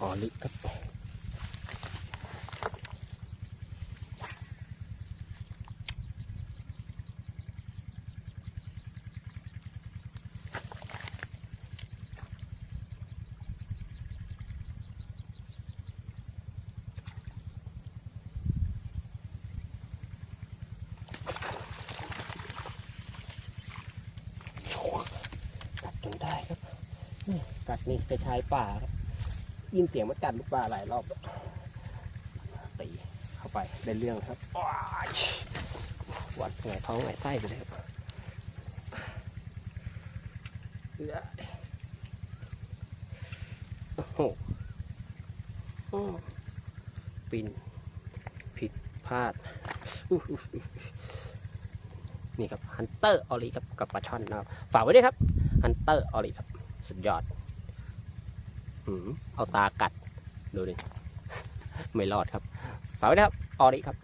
ออลิครับกัดจนได้ครับอืมกัดนี่ไปชายป่าครับ ยินเสียงมันกัดลูกปลาหลายรอบตีเข้าไปได้เรื่องครับวัดไงท้องไงไส้ไปเลยครับโอ้โหปินผิดพลาดนี่ครับฮันเตอร์ออริกับกับปลาช่อนนะครับ ฝากไว้ด้วยครับฮันเตอร์ออริครับ สุดยอด เอาตากัด ดูดิ ไม่รอดครับฝากไว้นะครับ ออริครับ